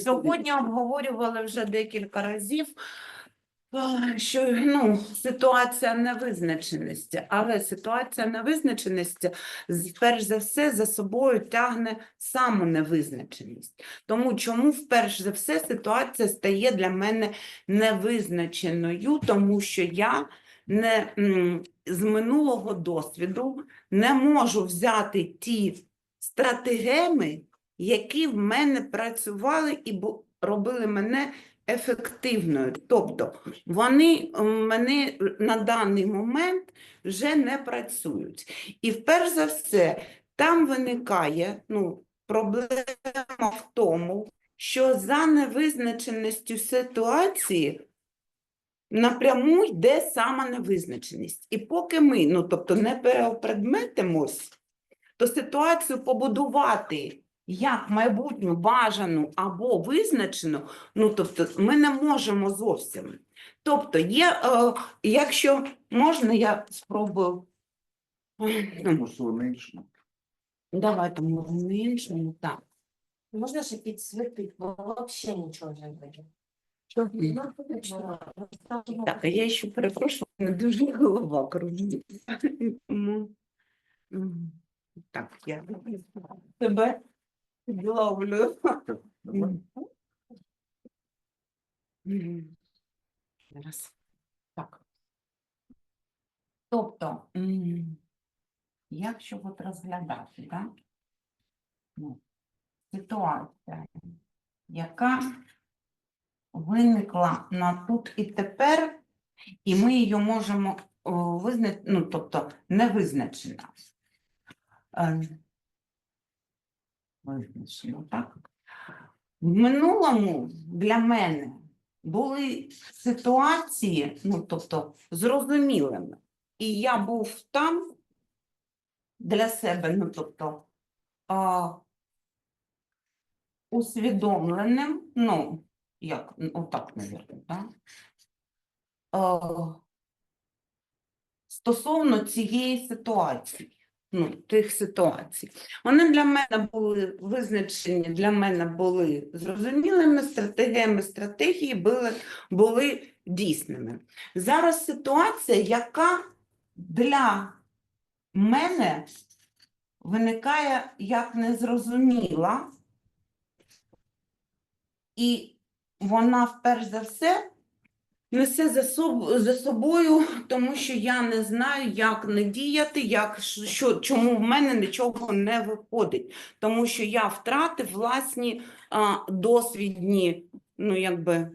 Сьогодні обговорювали вже декілька разів, що ну, ситуація невизначеності, але ситуація невизначеності перш за все за собою тягне саму невизначеність. Тому чому вперше за все ситуація стає для мене невизначеною, тому що я не з минулого досвіду не можу взяти ті стратегеми, які в мене працювали і робили мене ефективною. Тобто вони мене на даний момент вже не працюють. І вперше за все, там виникає ну, проблема в тому, що за невизначеністю ситуації напряму йде сама невизначеність. І поки ми, ну тобто, не переопредметимось, то ситуацію побудувати як майбутню бажану або визначену, ну тобто ми не можемо зовсім. Тобто, є, е, якщо можна, я спробую. Ну, Можливо, менше. Давайте може іншому. Так. Можна ще підсвітити, бо взагалі нічого не буде. Так, а я ще перепрошую, не дуже голова кружить. Так, я тебе М. Зараз. Так. Тобто, якщо от розглядати, так? Ну, ситуація, яка виникла на тут і тепер, і ми її можемо визнати, ну, тобто не визначена. Визначено, так? В минулому для мене були ситуації, ну, тобто, зрозумілими. І я був там для себе, ну, тобто, а, усвідомленим, ну, як, отак, мабуть, так? А, стосовно цієї ситуації, ну, тих ситуацій. Вони для мене були визначені, для мене були зрозумілими, стратегіями стратегії були, були дійсними. Зараз ситуація, яка для мене виникає як незрозуміла, і вона, вперш за все, несе за, соб- за собою, тому що я не знаю, як не діяти, як, що, чому в мене нічого не виходить. Тому що я втратив власні а, досвідні, ну, якби,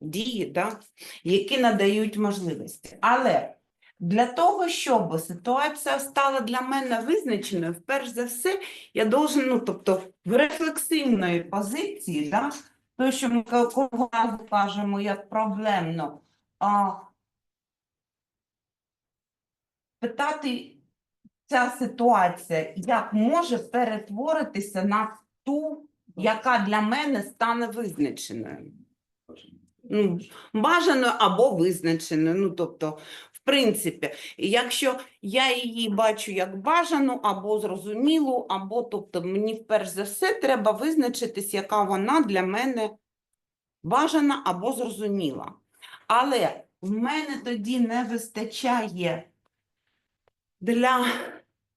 дії, да, які надають можливості. Але для того, щоб ситуація стала для мене визначеною, вперш за все, я должен, ну, тобто, в рефлексивної позиції, да, то, що ми кожного кажемо як проблемно, а, питати ця ситуація, як може перетворитися на ту, яка для мене стане визначеною. Ну, бажаною або визначеною. Ну, тобто, принципі, якщо я її бачу як бажану або зрозумілу, або тобто мені вперш за все треба визначитись, яка вона для мене бажана або зрозуміла. Але в мене тоді не вистачає для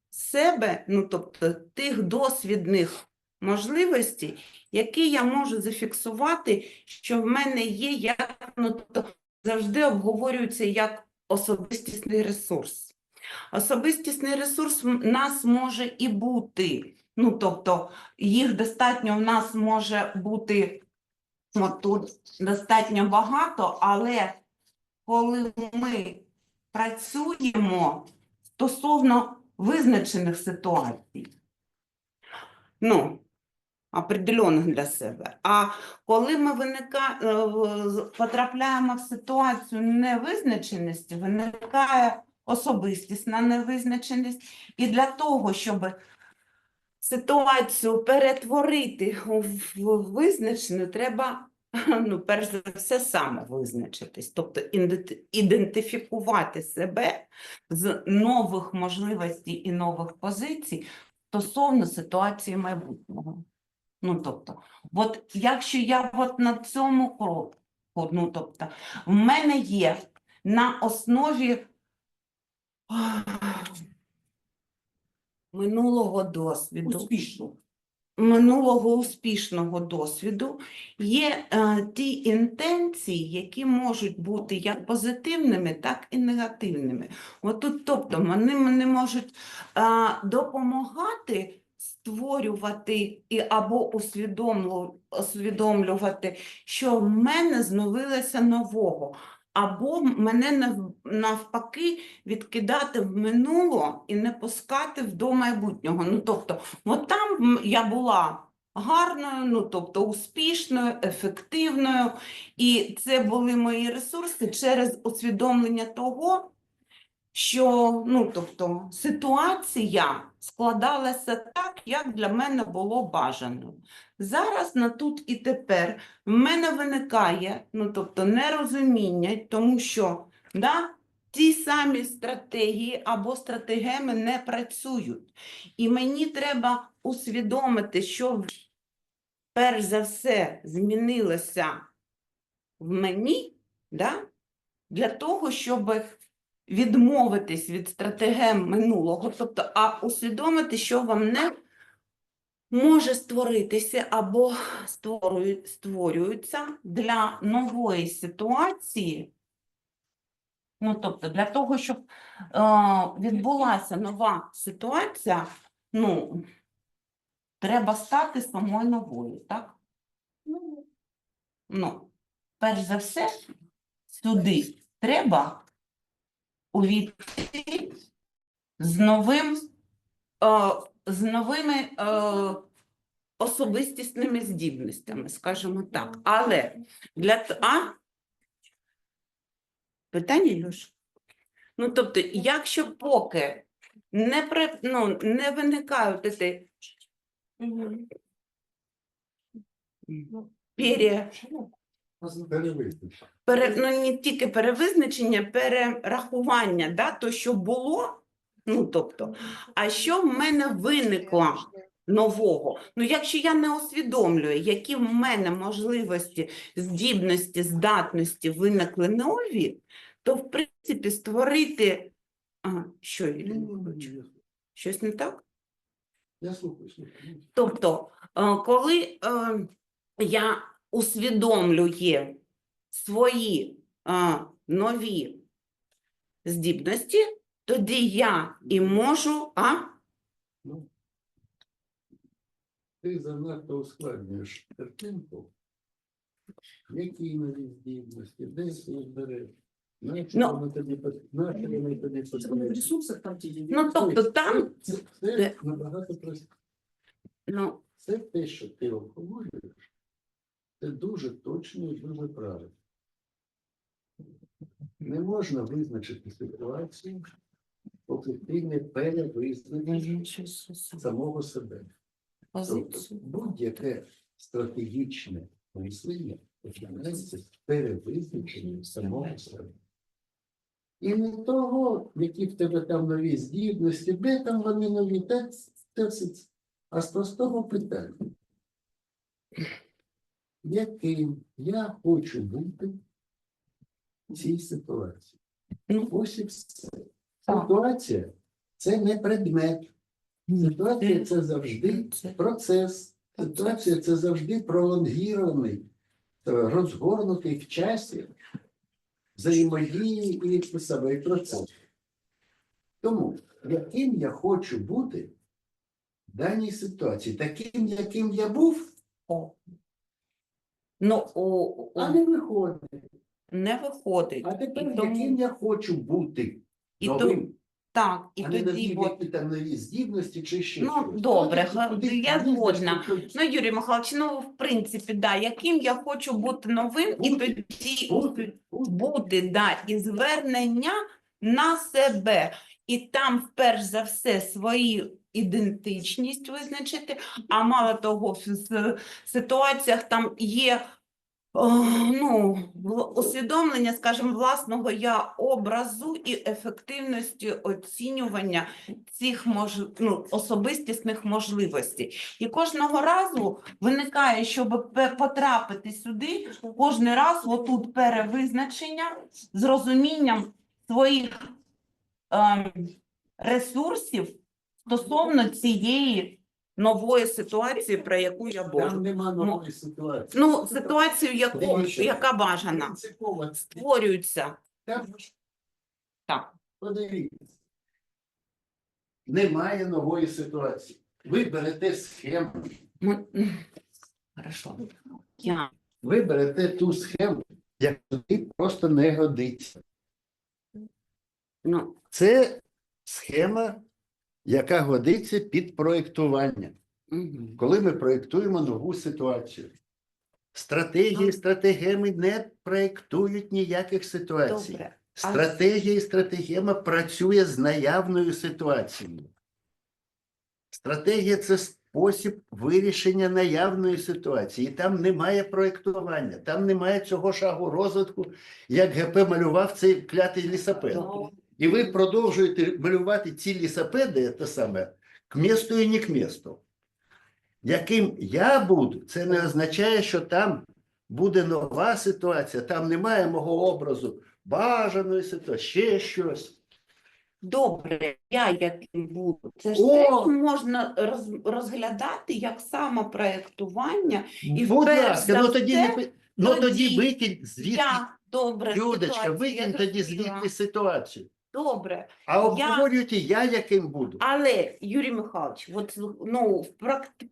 себе, ну тобто тих досвідних можливостей, які я можу зафіксувати, що в мене є, як ну, тобто, завжди обговорюється як особистісний ресурс. Особистісний ресурс в нас може і бути. Ну, тобто, їх достатньо в нас може бути от тут достатньо багато, але коли ми працюємо стосовно визначених ситуацій, ну, определених для себе. А коли ми виника... е, потрапляємо в ситуацію невизначеності, виникає особистісна невизначеність. І для того, щоб ситуацію перетворити в- визначену, треба ну, перш за все саме визначитись, тобто ідентифікувати себе з нових можливостей і нових позицій стосовно ситуації майбутнього. Ну, тобто, от якщо я от на цьому кроку, ну, тобто, в мене є на основі минулого досвіду, Успішно. минулого успішного досвіду є е, ті інтенції, які можуть бути як позитивними, так і негативними. От тут, тобто, вони мені можуть е, допомагати створювати і або усвідомлю- усвідомлювати, що в мене зновилося нового. Або мене нав- навпаки відкидати в минуло і не пускати до майбутнього. Ну, тобто, от там я була гарною, ну тобто успішною, ефективною, і це були мої ресурси через усвідомлення того, що ну, тобто, ситуація складалася так, як для мене було бажано. Зараз на тут і тепер в мене виникає ну, тобто, нерозуміння, тому що да, ті самі стратегії або стратегеми не працюють. І мені треба усвідомити, що перш за все змінилося в мені, да, для того, щоб відмовитись від стратегем минулого, тобто, а усвідомити, що вам не може створитися або створюють, створюються для нової ситуації. Ну, тобто, для того, щоб е, відбулася нова ситуація, ну, треба стати самою новою, так? Ну, Ну, перш за все, сюди треба увійти з новим, е, з новими е, особистісними здібностями, скажімо так. Але для а? Питання, Льош? Ну, тобто, якщо поки не, при, ну, не виникають ці пере, Перевизначення. пере, ну, не тільки перевизначення, перерахування, да, то, що було, ну, тобто, а що в мене виникло нового. Ну, якщо я не усвідомлюю, які в мене можливості, здібності, здатності виникли нові, то, в принципі, створити. А, що, Юлія щось не так? Я слухаю, слухаю. Тобто, е, коли е, я усвідомлюю свої е, нові здібності, тоді я і можу, а? Ну, ти занадто ускладнюєш картинку. Які нові здібності, де ти їх береш? Ну, вони потрібні? Ну, тобто там, Це, це набагато простіше. ну, Це те, що ти обговорюєш, це дуже точно і дуже правильно. Не можна визначити ситуацію, поки ти не перевизначиш самого себе. Тобто будь-яке стратегічне мислення починається з перевизначення самого себе. І не того, які в тебе там нові здібності, де там вони нові, та це а з простого питання. Яким я хочу бути в цій ситуації? Ну, Ось і все. Ситуація це не предмет. Ситуація це завжди процес. Ситуація це завжди пролонгірований, е, розгорнутий в часі взаємодії і саме, процес. Тому, яким я хочу бути в даній ситуації, таким, яким я був. Ну, о, о, а не виходить. не виходить. А тепер І тому- яким я хочу бути І то, новим, так, і а не тоді, нові от, які там нові здібності чи ще Ну, щось. добре, га- куди я згодна. Ну, Юрій Михайлович, ну, в принципі, да, яким я хочу бути новим, і Бути, тоді бути, бути. бути, да, і звернення на себе. І там, вперш за все, свою ідентичність визначити, а мало того, в ситуаціях там є ну, усвідомлення, скажімо, власного я образу і ефективності оцінювання цих мож... ну, особистісних можливостей. І кожного разу виникає, щоб потрапити сюди, кожен раз отут перевизначення з розумінням своїх ем, ресурсів стосовно цієї нової ситуації, про яку я Там можу. нема нової ситуації. Ну, ситуацію, яку, яка бажана, створюється. там Так. Подивіться. Немає нової ситуації. Ви берете схему. Хорошо. Я. ви берете ту схему, яка тобі просто не годиться. Ну, Це схема, яка годиться під проєктування. Коли ми проєктуємо нову ситуацію. Стратегії, стратегеми не проєктують ніяких ситуацій. Добре. Стратегія і стратегема працює з наявною ситуацією. Стратегія це спосіб вирішення наявної ситуації. І там немає проєктування, там немає цього шагу розвитку, як ГП малював цей клятий лісопед. І ви продовжуєте малювати ці лісопеди, те саме, к місту і не к місту. Яким я буду, це не означає, що там буде нова ситуація, там немає мого образу бажаної ситуації, ще щось. Добре, я яким буду. Це ж теж можна роз, розглядати як самопроєктування. І Будь ласка, ну тоді, не, все, ну, тоді тоді викинь звідти, Я добре. Людочка, викинь тоді звідти ситуацію. Добре. А обговорюйте я, яким буду. Але, Юрій Михайлович, от, ну, в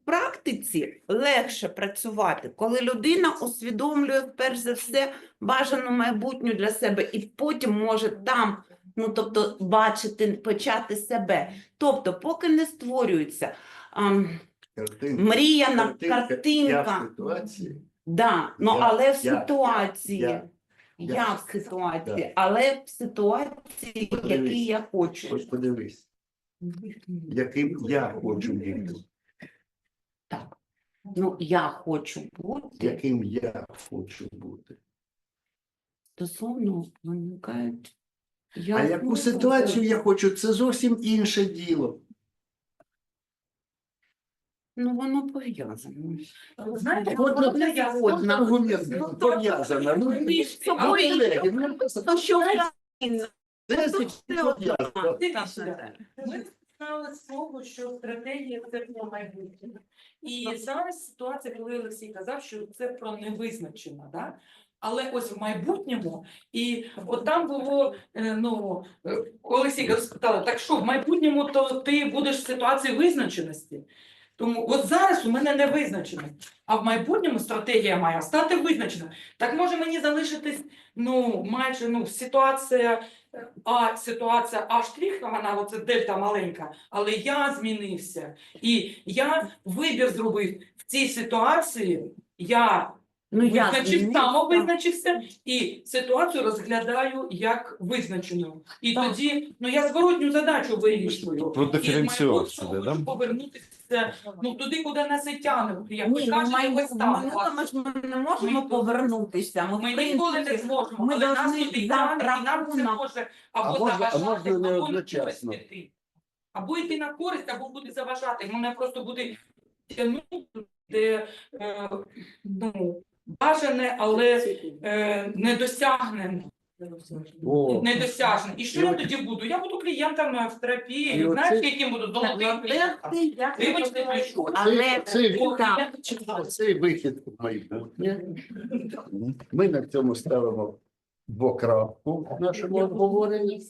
практиці легше працювати, коли людина усвідомлює, перш за все, бажану майбутню для себе, і потім може там, ну, тобто, бачити, почати себе. Тобто, поки не створюється ам, Картинка, мріяна картинка, Я в ситуації. да, ну, Я- але в я- ситуації. я- Я, я. в ситуації, але в ситуації, Подивись. якій я хочу. Ось подивись, яким я хочу бути. Так. Ну, я хочу бути Яким я хочу бути. стосовно виникають. Я А яку ситуацію я хочу, це зовсім інше діло. Ну, воно пов'язано. Знаєте, воно пов'язано. Аргумент пов'язано. Ну, Між собою колеги, ну, Ну, що Україна? все пов'язано. Ми починали з того, що стратегія це про майбутнє. І зараз ситуація, коли Олексій казав, що це про невизначено, да? Але ось в майбутньому, і от там було, е, ну, е, Олексій спитала, так що в майбутньому то ти будеш в ситуації визначеності. Тому от зараз у мене не визначено, а в майбутньому стратегія має стати визначена. Так може мені залишитись ну, майже ну, ситуація а ситуація А штрих, вона оце дельта маленька, але я змінився. І я вибір зробив в цій ситуації. Я Ну, я визначив, самовизначився і ситуацію розглядаю як визначену. І Так. тоді ну я зворотню задачу вирішую. Про диференціацію, да? хочу повернутися ну туди, куди нас і тягне. Як ви Ні, ну, кажете, ми, ось ж ми не можемо Ми повернутися. Ми, в Ми ніколи не зможемо, ми але нас туди за тягне, і нам це рахунок- може або а заважати, можна не або на одночасно? йти. Або йти на користь, або буде заважати. Мене просто буде тягнути, де е, ну, бажане, але е, недосягнене. О, Недосяжне. І що І я тоді буду? Я буду клієнтами в терапії. І Знаєш, оце- яким буду золотим ну, клієнтом? Вибачте, розумію. Але Цей- вихід. так. Цей вихід в майбутнє. Ми на цьому ставимо бокрапку в нашому обговоренні.